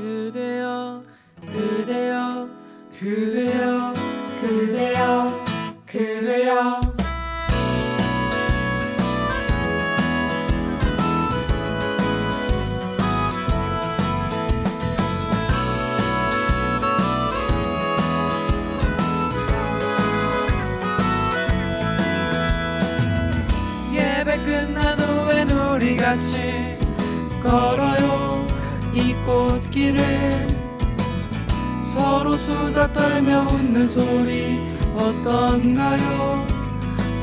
그대여 그대여 그대여 그대여 그대여. 예배 끝난 후엔 우리 같이 걸어요 이 꽃길을 서로 수다 떨며 웃는 소리 어떤가요?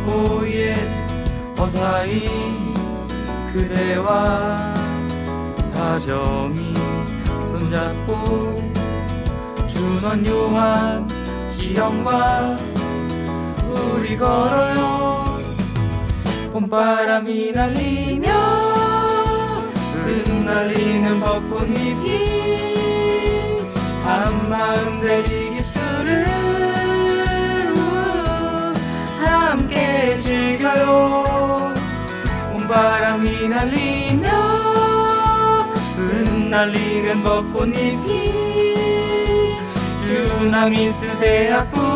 오예 어사이 그대와 다정히 손잡고 준원 요한 지영과 우리 걸어요. 봄바람이 날리며 흩날리는 벚꽃잎이 한마음 내리기 술을 함께 즐겨요. 봄바람이 날리며 흩날리는 벚꽃잎이 주남인스 대학곡